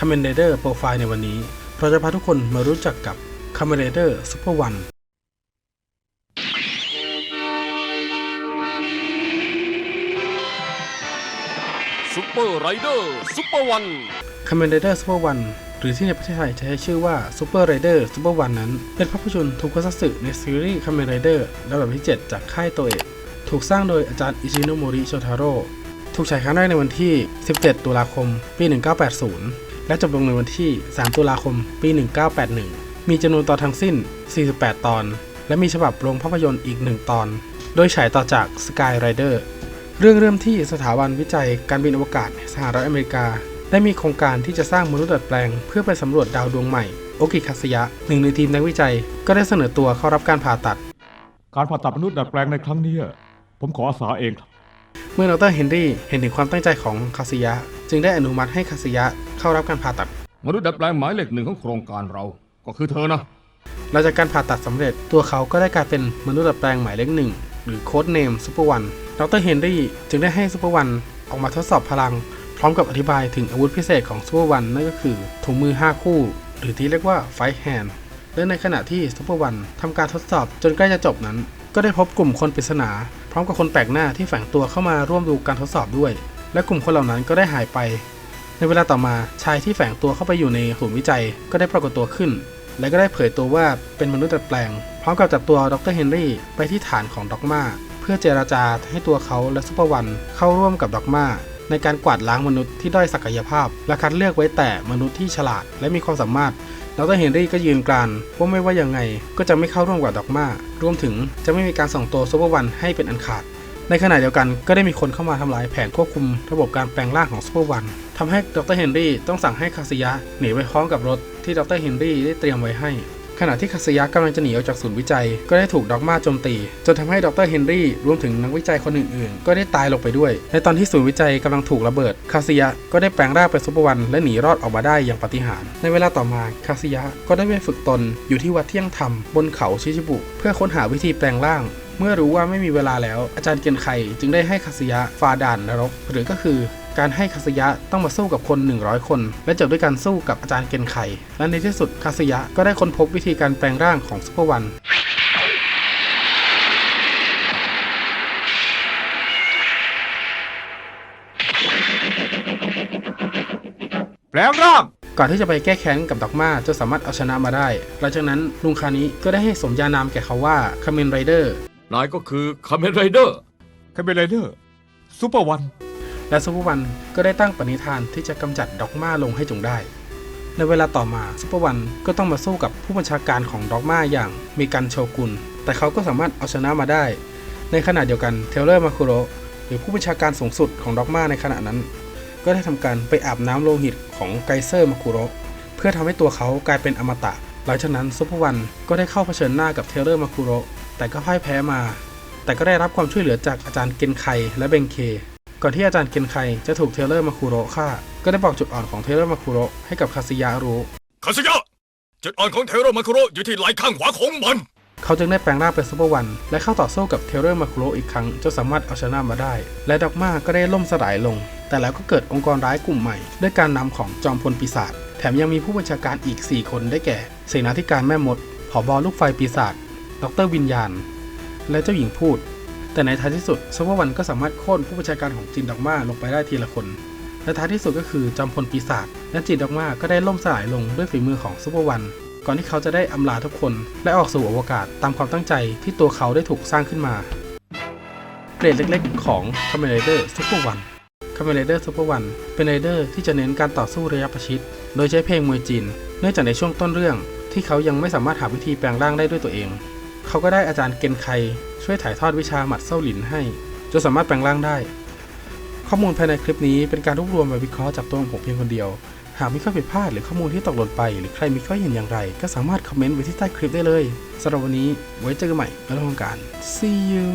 Kamen Rider Profile ในวันนี้ เราจะพาทุกคนมารู้จักกับ Kamen Rider Super One ซุปเปอร์ไรเดอร์ซุปเปอร์วัน Kamen Rider Super One หรือที่ในประเทศไทยจะใช้ชื่อว่า Super Rider Super One นั้น เป็นภาพยนตร์ทูกซัตสึในซีรีส์ Kamen Rider ลำดับที่ 7 จากค่ายโตเอะถูกสร้างโดยอาจารย์อิชิโนโมริโชทาโร่ถูกฉายครั้งแรกในวันที่ 17 ตุลาคม ปี 1980 และจบลงในวันที่ 3 ตุลาคม ปี 1981 มีจำนวนตอนทั้งสิ้น 48 ตอน และมีฉบับโรงภาพยนตร์อีก 1 ตอน โดยฉายต่อจาก Sky Rider เรื่องเริ่มที่สถาบันวิจัยการบินอวกาศสหรัฐอเมริกา ได้มีโครงการที่จะสร้างมนุษย์ดัดแปลง เพื่อไปสำรวจดาวดวงใหม่ โอกิคาสยะ หนึ่งในทีมนักวิจัย ก็ได้เสนอตัวเข้ารับการผ่าตัด การผ่าตัดมนุษย์ดัดแปลงในครั้งนี้ ผมขออาสาเองครับ เมื่อดรเฮนรี่เห็นถึงความตั้งใจของคาสยะ จึงได้อนุมัติให้คาสยะเข้ารับการผ่าตัด มนุษย์ดัดแปลงหมายเลขหนึ่งของโครงการเรา ก็คือเธอนะ หลังจากการผ่าตัดสำเร็จตัวเขาก็ได้กลายเป็นมนุษย์ดัดแปลงหมายเลขหนึ่งหรือโค้ดเนมซูเปอร์วันดรเฮนรี่จึงได้ให้ซูเปอร์วันออกมาทดสอบพลัง พร้อมกับอธิบายถึงอาวุธพิเศษของซูเปอร์วันนั่นก็คือถุงมือ 5 คู่ หรือที่เรียกว่าไฟแฮนด์และในขณะที่ซูเปอร์วันทำการทดสอบจนใกล้จะจบนั้น ก็ได้พบกลุ่มคนปริศนา พร้อมกับคนแปลกหน้าที่แฝงตัวเข้ามาร่วมดูการทดสอบด้วย และกลุ่มคนเหล่านั้นก็ได้หายไป ในเวลาต่อมาชายที่แฝงตัวเข้าไปอยู่ในศูนย์วิจัยก็ได้ปรากฏตัวขึ้น และก็ได้เผยตัวว่าเป็นมนุษย์ดัดแปลง พร้อมกับจับตัวดรเฮนรี่ไปที่ฐานของด็อกมาเพื่อเจราจาให้ตัวเขาและซุปเปอร์วันเข้าร่วมกับด็อกมาในการกวาดล้างมนุษย์ที่ด้อยศักยภาพ และคัดเลือกไว้แต่มนุษย์ที่ฉลาดและมีความสามารถดรเฮนรี่ก็ยืนกรานว่าไม่ว่ายังไงก็จะไม่เข้าร่วมกับด็อกมารวมถึงจะไม่มีการส่งตัวซุปเปอร์วันให้เป็นอันขาด ในขณะเดียวกันก็ได้มีคนเข้ามาทำลายแผนควบคุมระบบการแปลงร่างของซูเปอร์วันทำให้ดรเฮนรี่ต้องสั่งให้คาสิยะหนีไปพร้อมกับรถที่ดรเฮนรี่ได้เตรียมไว้ให้ ขณะที่คาสิยะกำลังจะหนีออกจากศูนย์วิจัย ก็ได้ถูกด็อกมาโจมตี จนทำให้ดรเฮนรี่รวมถึงนักวิจัยคนอื่นๆ ก็ได้ตายลงไปด้วย ในตอนที่ศูนย์วิจัยกำลังถูกระเบิด คาสิยะก็ได้แปลงร่างเป็นซูเปอร์วันและหนีรอดออกมาได้อย่างปาฏิหาริย์ในเวลาต่อมาคาสิยะก็ได้ไปฝึกตนอยู่ที่วัดเที่ยงธรรมบนเขาชิชิบุ เพื่อค้นหาวิธีแปลงร่าง เมื่อรู้ว่าไม่มีเวลาแล้ว อาจารย์เกียนไคจึงได้ให้คาสยะฝ่าด่านนรก หรือก็คือการให้คาสยะต้องมาสู้กับคน 100 คน และจบด้วยการสู้กับอาจารย์เกียนไคและในที่สุดคาสยะก็ได้ค้นพบวิธีการแปลงร่างของซุปเปอร์วันแปลงร่างก่อนที่จะไปแก้แค้นกับด็อกมาจนสามารถเอาชนะมาได้ หลังจากนั้นลุงคานิก็ได้ให้สมญานามแก่เขาว่าคาเมนไรเดอร์ นายก็คือคาเมนไรเดอร์แคมเบไรเดอร์ซูเปอร์วัน และซูเปอร์วันก็ได้ตั้งปณิธานที่จะกำจัดด็อกมาลงให้จงได้ ในเวลาต่อมาซูเปอร์วันก็ต้องมาสู้กับผู้บัญชาการของด็อกมาอย่างมีกันโชกุน แต่เขาก็สามารถเอาชนะมาได้ ในขณะเดียวกันเทเลอร์มาคุโรหรือผู้บัญชาการสูงสุดของด็อกมาในขณะนั้น ก็ได้ทำการไปอาบน้ำโลหิตของไกเซอร์มาคุโรเพื่อทำให้ตัวเขากลายเป็นอมตะ หลังจากนั้นซูเปอร์วันก็ได้เข้าเผชิญหน้ากับเทเลอร์มาคุโร แต่ก็พ่ายแพ้มา แต่ก็ได้รับความช่วยเหลือจากอาจารย์เกนไคและเบงเค ก่อนที่อาจารย์เกนไคจะถูกเทเลอร์มาคุโระฆ่า ก็ได้บอกจุดอ่อนของเทเลอร์มาคุโระให้กับคาซิยะรู้คาสยะจุดอ่อนของเทโรมาคุโรอยู่ที่ไหล่ข้างขวาของมัน เขาจึงได้แปลงร่างเป็นซูเปอร์วัน และเข้าต่อสู้กับเทเลอร์มาคุโระอีกครั้งจนสามารถเอาชนะมาได้ และด็อกมาก็ได้ล่มสลายลง แต่แล้วก็เกิดองค์กรร้ายกลุ่มใหม่ ด้วยการนำของจอมพลปีศาจแถมยังมีผู้บัญชาการอีก 4 คนได้แก่ เสนาธิการแม่มดผอบอลูกไฟปีศาจ ดรวิญญาณ และเจ้าหญิงพูด แต่ในท้ายที่สุดซูเปอร์วันก็สามารถโค่นผู้บัญชาการของจินดอกมาลงไปได้ทีละคน และท้ายที่สุดก็คือจอมพลปีศาจและจินดอกมาก็ได้ล่มสลายลงด้วยฝีมือของซูเปอร์วันก่อนที่เขาจะได้อำลาทุกคนและออกสู่อวกาศตามความตั้งใจที่ตัวเขาได้ถูกสร้างขึ้นมา เกรดเล็กๆ ของ Kamen Rider Super One Kamen Rider Super One เป็นไรเดอร์ที่จะเน้นการต่อสู้ระยะประชิด โดยใช้เพลงมวยจีน เนื่องจากในช่วงต้นเรื่องที่เขายังไม่สามารถหาวิธีแปลงร่างได้ด้วยตัวเอง เขาก็ได้อาจารย์เกนไคช่วยถ่ายทอดวิชาหมัดเส้าหลินให้ จนสามารถแปลงร่างได้ ข้อมูลภายในคลิปนี้เป็นการรวบรวมมาวิเคราะห์จากตัวของผมเพียงคนเดียว หากมีข้อผิดพลาดหรือข้อมูลที่ตกหล่นไป หรือใครมีข้อเห็นอย่างไร ก็สามารถคอมเมนต์ไว้ที่ใต้คลิปได้เลยสำหรับวันนี้ไว้เจอกันใหม่ในรายการ see you